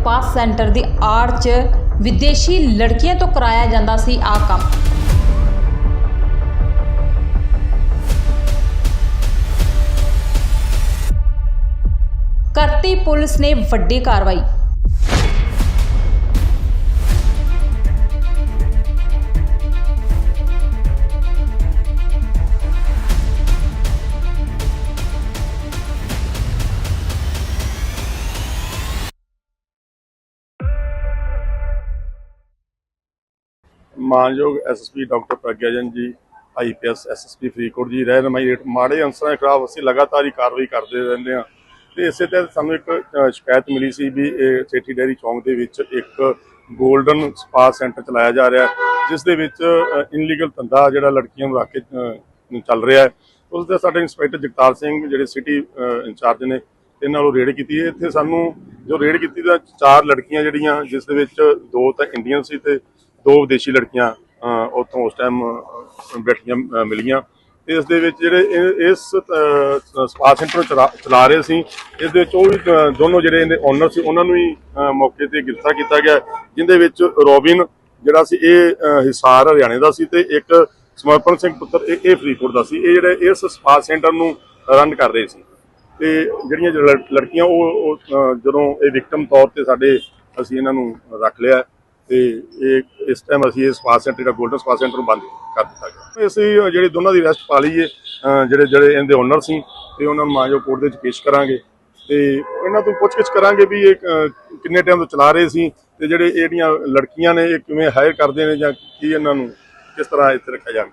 Spa centre ਦੀ ਆੜ 'ਚ ਵਿਦੇਸ਼ੀ ਲੜਕੀਆਂ ਤੋਂ ਕਰਾਇਆ ਜਾਂਦਾ ਸੀ ਆ ਕੰਮ। ਕਰਤੀ ਪੁਲਿਸ ਨੇ ਵੱਡੀ ਕਾਰਵਾਈ। ਮਾਨਯੋਗ ਐਸਐਸਪੀ ਡਾਕਟਰ ਪ੍ਰਗਿਆਜਨ ਜੀ ਆਈਪੀਐਸ ਐਸਐਸਪੀ ਫਰੀਦਕੋਟ ਜੀ ਰਹਿਨਮਾਈ ਰੇਟ, ਮਾੜੇ ਅਨਸਰਾਂ ਦੇ ਖਿਲਾਫ ਅਸੀਂ ਲਗਾਤਾਰ ਹੀ ਕਾਰਵਾਈ ਕਰਦੇ ਰਹਿੰਦੇ ਹਾਂ। ਤੇ ਇਸੇ ਤਹਿਤ ਸਾਨੂੰ ਇੱਕ ਸ਼ਿਕਾਇਤ ਮਿਲੀ ਸੀ ਵੀ ਇਹ ਸੇਠੀ ਡੈਰੀ ਚੌਂਕ ਦੇ ਵਿੱਚ ਇੱਕ 골ਡਨ ਸਪਾ ਸੈਂਟਰ ਚਲਾਇਆ ਜਾ ਰਿਹਾ ਜਿਸ ਦੇ ਵਿੱਚ ਇਨਲੀਗਲ ਧੰਦਾ ਜਿਹੜਾ ਲੜਕੀਆਂ ਨੂੰ ਰੱਖ ਕੇ ਚੱਲ ਰਿਹਾ ਹੈ। ਉਸ ਦੇ ਸਾਡੇ ਇੰਸਪੈਕਟਰ ਜਗਤਾਰ ਸਿੰਘ ਜਿਹੜੇ ਸਿਟੀ ਇੰਚਾਰਜ ਨੇ, ਇਹਨਾਂ ਨੂੰ ਰੇਡ ਕੀਤੀ ਹੈ। ਇੱਥੇ ਸਾਨੂੰ ਜੋ ਰੇਡ ਕੀਤੀ ਤਾਂ ਚਾਰ ਲੜਕੀਆਂ ਜਿਹੜੀਆਂ, ਜਿਸ ਦੇ ਵਿੱਚ ਦੋ ਤਾਂ ਇੰਡੀਅਨ ਸੀ ਤੇ ਦੋ ਵਿਦੇਸ਼ੀ ਲੜਕੀਆਂ ਉੱਥੋਂ ਉਸ ਟਾਈਮ ਬੈਠੀਆਂ ਮਿਲੀਆਂ। ਤੇ ਇਸ ਦੇ ਵਿੱਚ ਜਿਹੜੇ ਇਹ- ਇਸ ਅ, ਸਪਾ ਸੈਂਟਰ ਨੂੰ ਚਲਾ- ਚਲਾ ਰਹੇ ਸੀ ਇਸ ਦੇ ਵਿੱਚ ਉਹ ਵੀ ਦੋਨੋਂ ਜਿਹੜੇ ਇਹਦੇ ਓਨਰ ਸੀ ਉਹਨਾਂ ਨੂੰ ਹੀ ਮੌਕੇ ਤੇ ਗ੍ਰਿਫਤਾਰ ਕੀਤਾ ਗਿਆ ਜਿੰਦੇ ਵਿੱਚ ਰੋਬਿਨ ਜਿਹੜਾ ਸੀ ਇਹ ਹਿਸਾਰ ਹਰਿਆਣੇ ਦਾ ਸੀ ਤੇ ਇੱਕ ਸਮਰਪਣ ਸਿੰਘ ਪੁੱਤਰ ਇਹ ਫਰੀਦਕੋਟ ਦਾ ਸੀ। ਇਹ ਜਿਹੜੇ ਇਸ ਸਪਾ ਸੈਂਟਰ ਨੂੰ ਰਨ ਕਰ ਰਹੇ ਸੀ। ਤੇ ਜਿਹੜੀਆਂ ਜੋ ਲੜਕੀਆਂ ਉਹ ਉਹ, ਜਦੋਂ ਇਹ ਵਿਕਟਮ ਤੌਰ ਤੇ ਸਾਡੇ ਅਸੀਂ ਇਹਨਾਂ ਨੂੰ ਰੱਖ ਲਿਆ ਤੇ ਇਹ ਇਸ ਟਾਈਮ ਅਸੀਂ ਇਹ ਸਪਾ ਸੈਂਟਰ ਜਿਹੜਾ 골ਡਨ ਸਪਾ ਸੈਂਟਰ ਨੂੰ ਬੰਦ ਕਰ ਦਿੱਤਾ ਗਿਆ। ਅਸੀਂ ਜਿਹੜੇ ਦੋਨਾਂ ਦੀ ਅਰੈਸਟ ਪਾ ਲਈਏ ਜਿਹੜੇ ਜਿਹੜੇ ਇਹਦੇ ਓਨਰ ਸੀ, ਤੇ ਉਹਨਾਂ ਨੂੰ ਮਾਜੋ ਕੋਰਟ ਦੇ ਵਿੱਚ ਪੇਸ਼ ਕਰਾਂਗੇ। ਤੇ ਇਹਨਾਂ ਤੋਂ ਪੁੱਛਗਿੱਛ ਕਰਾਂਗੇ ਵੀ ਇਹ ਕਿੰਨੇ ਟਾਈਮ ਤੋਂ ਚਲਾ ਰਹੇ ਸੀ, ਤੇ ਜਿਹੜੇ ਇਹਦੀਆਂ ਲੜਕੀਆਂ ਨੇ, ਇਹ ਕਿਵੇਂ ਹਾਇਰ ਕਰਦੇ ਨੇ ਜਾਂ ਕੀ ਇਹਨਾਂ ਨੂੰ ਕਿਸ ਤਰ੍ਹਾਂ ਇੱਥੇ ਰੱਖਿਆ ਜਾ